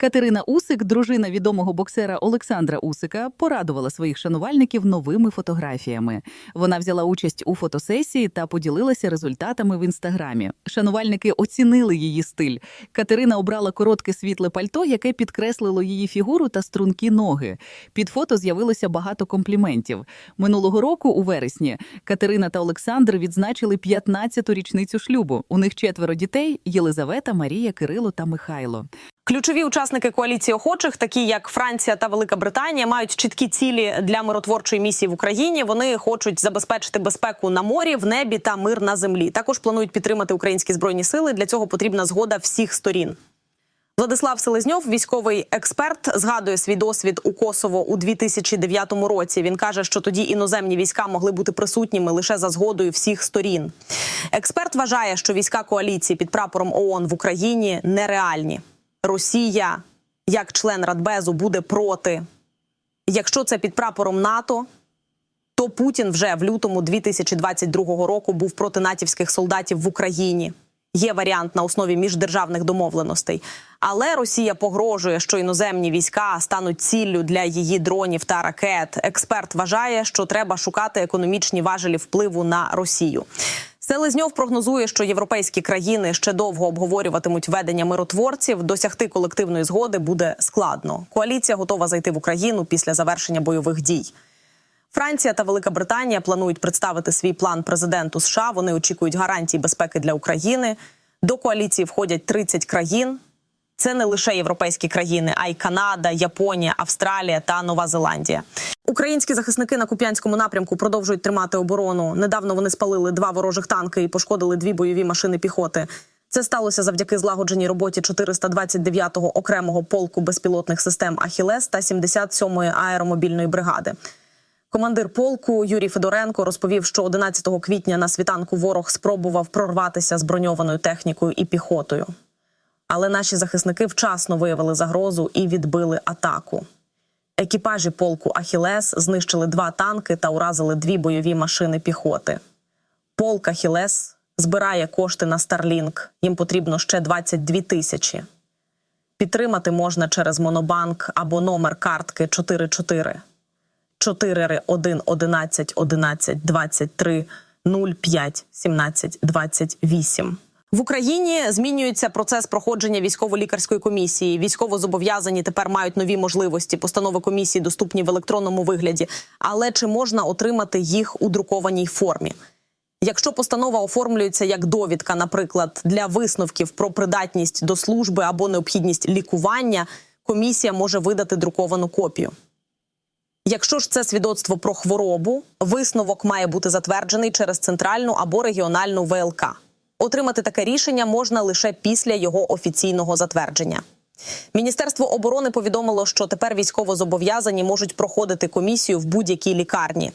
Катерина Усик, дружина відомого боксера Олександра Усика, порадувала своїх шанувальників новими фотографіями. Вона взяла участь у фотосесії та поділилася результатами в інстаграмі. Шанувальники оцінили її стиль. Катерина обрала коротке світле пальто, яке підкреслило її фігуру та стрункі ноги. Під фото з'явилося багато компліментів. Минулого року, у вересні, Катерина та Олександр відзначили 15-ту річницю шлюбу. У них четверо дітей: Єлизавета, Марія, Кирило та Михайло. Ключові учасники коаліції охочих, такі як Франція та Велика Британія, мають чіткі цілі для миротворчої місії в Україні. Вони хочуть забезпечити безпеку на морі, в небі та мир на землі. Також планують підтримати українські збройні сили. Для цього потрібна згода всіх сторін. Владислав Селезньов, військовий експерт, згадує свій досвід у Косово у 2009 році. Він каже, що тоді іноземні війська могли бути присутніми лише за згодою всіх сторін. Експерт вважає, що війська коаліції під прапором ООН в Україні нереальні. Росія, як член Радбезу, буде проти. Якщо це під прапором НАТО, то Путін вже в лютому 2022 року був проти натівських солдатів в Україні. Є варіант на основі міждержавних домовленостей. Але Росія погрожує, що іноземні війська стануть ціллю для її дронів та ракет. Експерт вважає, що треба шукати економічні важелі впливу на Росію. Селезньов прогнозує, що європейські країни ще довго обговорюватимуть ведення миротворців. Досягти колективної згоди буде складно. Коаліція готова зайти в Україну після завершення бойових дій. Франція та Велика Британія планують представити свій план президенту США. Вони очікують гарантій безпеки для України. До коаліції входять 30 країн. Це не лише європейські країни, а й Канада, Японія, Австралія та Нова Зеландія. Українські захисники на Куп'янському напрямку продовжують тримати оборону. Недавно вони спалили два ворожих танки і пошкодили дві бойові машини піхоти. Це сталося завдяки злагодженій роботі 429-го окремого полку безпілотних систем Ахілес та 77-ї аеромобільної бригади. Командир полку Юрій Федоренко розповів, що 11 квітня на світанку ворог спробував прорватися з броньованою технікою і піхотою. Але наші захисники вчасно виявили загрозу і відбили атаку. Екіпажі полку Ахілес знищили два танки та уразили дві бойові машини піхоти. Полк Ахілес збирає кошти на Starlink. Їм потрібно ще 22 тисячі. Підтримати можна через Монобанк або номер картки 44 4 1 11 11 23 05 17 28. В Україні змінюється процес проходження військово-лікарської комісії. Військовозобов'язані тепер мають нові можливості. Постанови комісії доступні в електронному вигляді. Але чи можна отримати їх у друкованій формі? Якщо постанова оформлюється як довідка, наприклад, для висновків про придатність до служби або необхідність лікування, комісія може видати друковану копію. Якщо ж це свідоцтво про хворобу, висновок має бути затверджений через центральну або регіональну ВЛК. Отримати таке рішення можна лише після його офіційного затвердження. Міністерство оборони повідомило, що тепер військовозобов'язані можуть проходити комісію в будь-якій лікарні.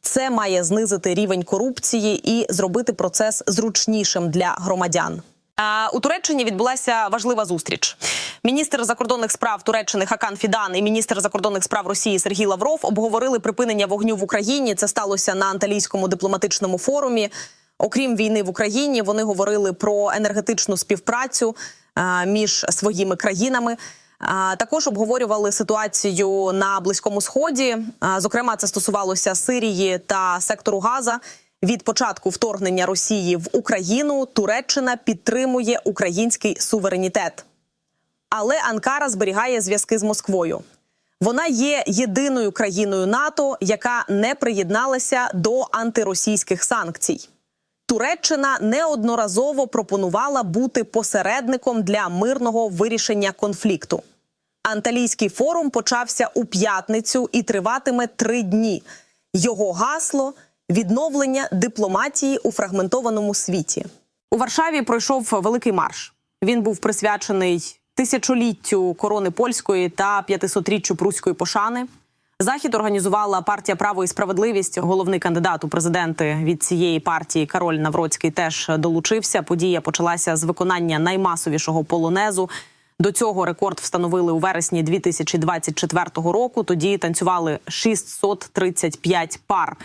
Це має знизити рівень корупції і зробити процес зручнішим для громадян. А, У Туреччині відбулася важлива зустріч. Міністр закордонних справ Туреччини Хакан Фідан і міністр закордонних справ Росії Сергій Лавров обговорили припинення вогню в Україні. Це сталося на анталійському дипломатичному форумі. Окрім війни в Україні, вони говорили про енергетичну співпрацю між своїми країнами. А, Також обговорювали ситуацію на близькому сході. Зокрема, це стосувалося Сирії та сектору Газа. Від початку вторгнення Росії в Україну Туреччина підтримує український суверенітет. Але Анкара зберігає зв'язки з Москвою. Вона є єдиною країною НАТО, яка не приєдналася до антиросійських санкцій. Туреччина неодноразово пропонувала бути посередником для мирного вирішення конфлікту. Анталійський форум почався у п'ятницю і триватиме три дні. Його гасло відновлення дипломатії у фрагментованому світі. У Варшаві пройшов великий марш. Він був присвячений тисячоліттю корони польської та 500-річчю пруської пошани. Захід організувала партія Право і справедливість. Головний кандидат у президенти від цієї партії Кароль Навроцький теж долучився. Подія почалася з виконання наймасовішого полонезу. До цього рекорд встановили у вересні 2024 року. Тоді танцювали 635 пар.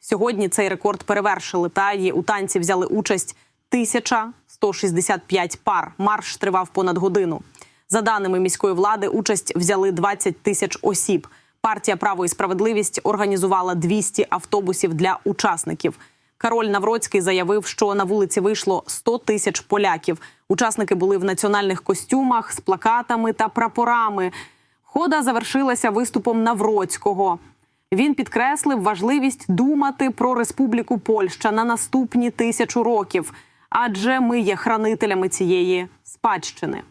Сьогодні цей рекорд перевершили. Та й у танці взяли участь 1165 пар. Марш тривав понад годину. За даними міської влади, участь взяли 20 тисяч осіб. Партія Право і справедливість організувала 200 автобусів для учасників. Кароль Навроцький заявив, що на вулиці вийшло 100 тисяч поляків. Учасники були в національних костюмах з плакатами та прапорами. Хода завершилася виступом Навроцького. Він підкреслив важливість думати про Республіку Польща на наступні тисячу років, адже ми є хранителями цієї спадщини.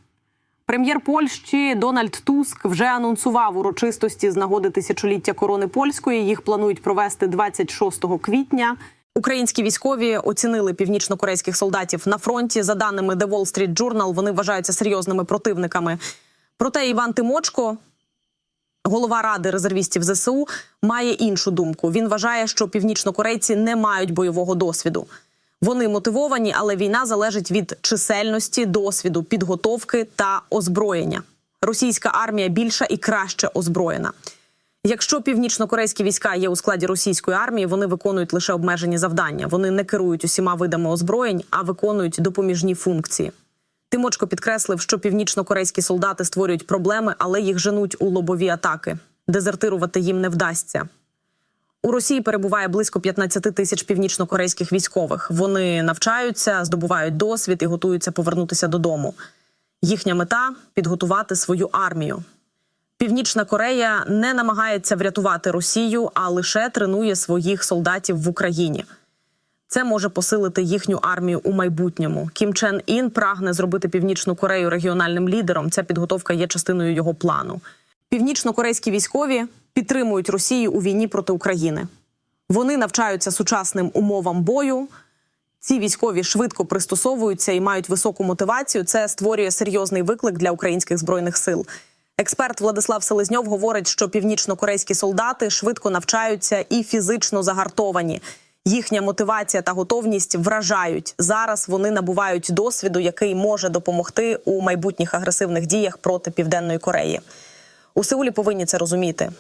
Прем'єр Польщі Дональд Туск вже анонсував урочистості з нагоди тисячоліття корони польської. Їх планують провести 26 квітня. Українські військові оцінили північно-корейських солдатів на фронті. За даними The Wall Street Journal, вони вважаються серйозними противниками. Проте Іван Тимочко, голова ради резервістів ЗСУ, має іншу думку. Він вважає, що північнокорейці не мають бойового досвіду. Вони мотивовані, але війна залежить від чисельності, досвіду, підготовки та озброєння. Російська армія більша і краще озброєна. Якщо північно-корейські війська є у складі російської армії, вони виконують лише обмежені завдання. Вони не керують усіма видами озброєнь, а виконують допоміжні функції. Тимочко підкреслив, що північно-корейські солдати створюють проблеми, але їх женуть у лобові атаки. Дезертирувати їм не вдасться. У Росії перебуває близько 15 тисяч північно-корейських військових. Вони навчаються, здобувають досвід і готуються повернутися додому. Їхня мета підготувати свою армію. Північна Корея не намагається врятувати Росію, а лише тренує своїх солдатів в Україні. Це може посилити їхню армію у майбутньому. Кім Чен Ін прагне зробити Північну Корею регіональним лідером. Ця підготовка є частиною його плану. Північно-корейські військові підтримують Росію у війні проти України. Вони навчаються сучасним умовам бою. Ці військові швидко пристосовуються і мають високу мотивацію. Це створює серйозний виклик для українських збройних сил. Експерт Владислав Селезньов говорить, що північно-корейські солдати швидко навчаються і фізично загартовані. Їхня мотивація та готовність вражають. Зараз вони набувають досвіду, який може допомогти у майбутніх агресивних діях проти Південної Кореї. У Сеулі повинні це розуміти.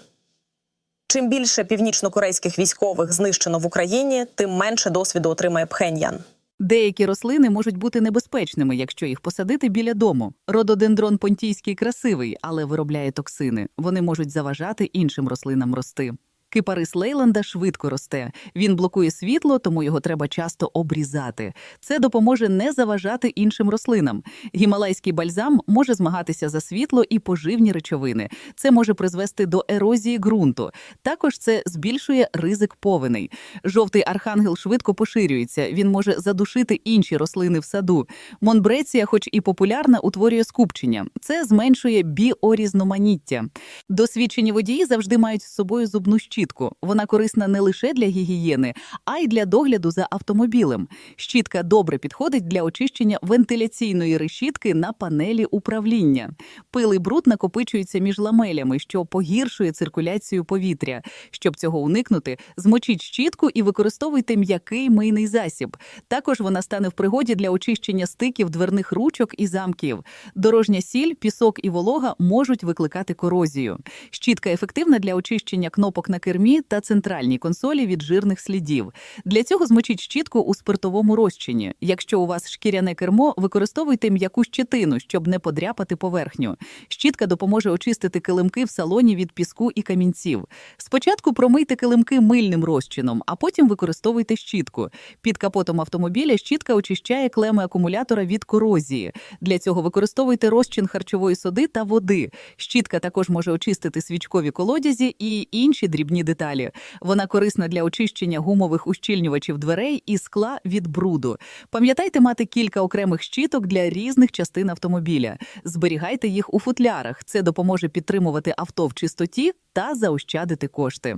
Чим більше північно-корейських військових знищено в Україні, тим менше досвіду отримає Пхеньян. Деякі рослини можуть бути небезпечними, якщо їх посадити біля дому. Рододендрон понтійський красивий, але виробляє токсини. Вони можуть заважати іншим рослинам рости. Кипарис Лейланда швидко росте. Він блокує світло, тому його треба часто обрізати. Це допоможе не заважати іншим рослинам. Гімалайський бальзам може змагатися за світло і поживні речовини. Це може призвести до ерозії ґрунту. Також це збільшує ризик повеней. Жовтий архангел швидко поширюється. Він може задушити інші рослини в саду. Монбреція, хоч і популярна, утворює скупчення. Це зменшує біорізноманіття. Досвідчені водії завжди мають з собою зубну щітку. Вона корисна не лише для гігієни, а й для догляду за автомобілем. Щітка добре підходить для очищення вентиляційної решітки на панелі управління. Пил і бруд накопичуються між ламелями, що погіршує циркуляцію повітря. Щоб цього уникнути, змочіть щітку і використовуйте м'який мийний засіб. Також вона стане в пригоді для очищення стиків дверних ручок і замків. Дорожня сіль, пісок і волога можуть викликати корозію. Щітка ефективна для очищення кнопок на кермі та центральній консолі від жирних слідів. Для цього змочіть щітку у спиртовому розчині. Якщо у вас шкіряне кермо, використовуйте м'яку щетину, щоб не подряпати поверхню. Щітка допоможе очистити килимки в салоні від піску і камінців. Спочатку промийте килимки мильним розчином, а потім використовуйте щітку. Під капотом автомобіля щітка очищає клеми акумулятора від корозії. Для цього використовуйте розчин харчової соди та води. Щітка також може очистити свічкові колодязі і інші дрібні деталі. Вона корисна для очищення гумових ущільнювачів дверей і скла від бруду. Пам'ятайте мати кілька окремих щіток для різних частин автомобіля. Зберігайте їх у футлярах. Це допоможе підтримувати авто в чистоті та заощадити кошти.